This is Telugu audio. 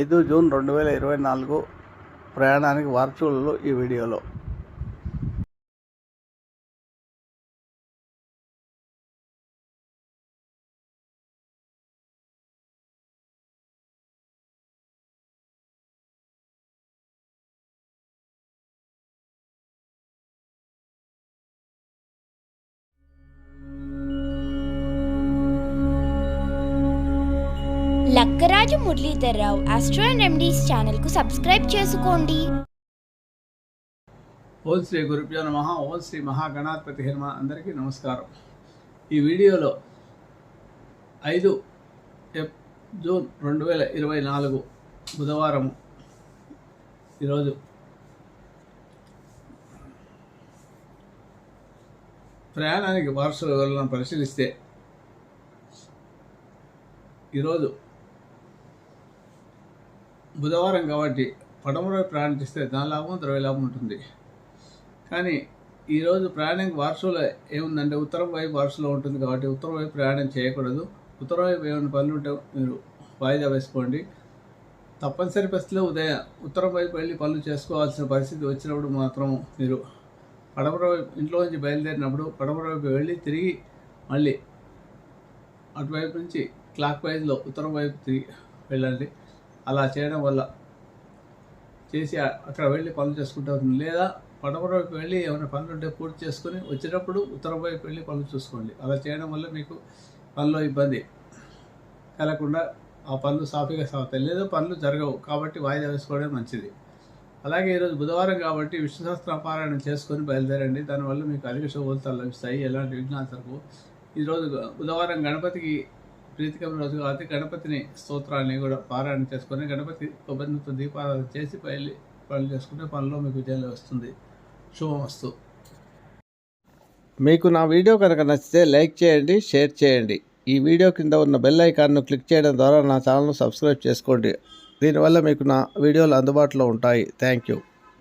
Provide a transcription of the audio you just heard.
ఐదు జూన్ రెండు వేల ఇరవై నాలుగు ప్రయాణానికి వార్చులు ఈ వీడియోలో. Lakkaraju Muralidhar Rao astro and remedies ఛానల్కు సబ్స్క్రైబ్ చేసుకోండి. ఓం శ్రీ గురుభ్యో నమ ఓం శ్రీ మహాగణాధిపతి హిర్మ అందరికీ నమస్కారం. ఈ వీడియోలో ఐదు ఎప్ జూన్ రెండు వేల ఇరవై నాలుగు బుధవారం ఈరోజు ప్రయాణానికి వారసుల వివరాలను పరిశీలిస్తే ఈరోజు బుధవారం కాబట్టి పడమరో ప్రయాణం చేస్తే దాని లాభం ద్రవ్య లాభం ఉంటుంది. కానీ ఈరోజు ప్రయాణం వారసులో ఏముందంటే ఉత్తరం వైపు వారసులో ఉంటుంది కాబట్టి ఉత్తరం వైపు ప్రయాణం చేయకూడదు. ఉత్తరం వైపు ఏమైనా పనులు ఉంటే మీరు వాయిదా వేసుకోండి. తప్పనిసరి పరిస్థితిలో ఉదయం ఉత్తరం వైపు వెళ్ళి పనులు చేసుకోవాల్సిన పరిస్థితి వచ్చినప్పుడు మాత్రం మీరు పడమర వైపు ఇంట్లో నుంచి బయలుదేరినప్పుడు పడమర వైపు వెళ్ళి తిరిగి మళ్ళీ అటువైపు నుంచి క్లాక్ వైజ్లో ఉత్తరం వైపు తిరిగి వెళ్ళండి. అలా చేయడం వల్ల చేసి అక్కడ వెళ్ళి పనులు చేసుకుంటూ ఉంటుంది లేదా పడమర వైపు వెళ్ళి ఏమైనా పనులు ఉంటే పూర్తి చేసుకొని వచ్చేటప్పుడు ఉత్తర వైపు వెళ్ళి పనులు చూసుకోండి. అలా చేయడం వల్ల మీకు పనిలో ఇబ్బంది కలగకుండా ఆ పనులు సాఫీగా సాగుతాయి. లేదా పనులు జరగవు కాబట్టి వాయిదా వేసుకోవడం మంచిది. అలాగే ఈరోజు బుధవారం కాబట్టి విష్ణు సహస్ర పారాయణం చేసుకొని బయలుదేరండి. దానివల్ల మీకు అధిక శుభఫలితాలు లభిస్తాయి. ఎలాంటి విఘ్నాలు జరగవు. ఈరోజు బుధవారం గణపతికి ప్రీతికరమైన రోజు కాబట్టి గణపతిని స్తోత్రాన్ని కూడా పారాయణ చేసుకొని గణపతి కొబ్బరితో దీపారాధన చేసి పైలి పనులు చేసుకుంటే పనిలో మీకు విజయాలు వస్తుంది. శుభమస్తు. మీకు నా వీడియో కనుక నచ్చితే లైక్ చేయండి షేర్ చేయండి. ఈ వీడియో కింద ఉన్న బెల్ ఐకాన్ను క్లిక్ చేయడం ద్వారా నా ఛానల్ను సబ్స్క్రైబ్ చేసుకోండి. దీనివల్ల మీకు నా వీడియోలు అందుబాటులో ఉంటాయి. Thank you.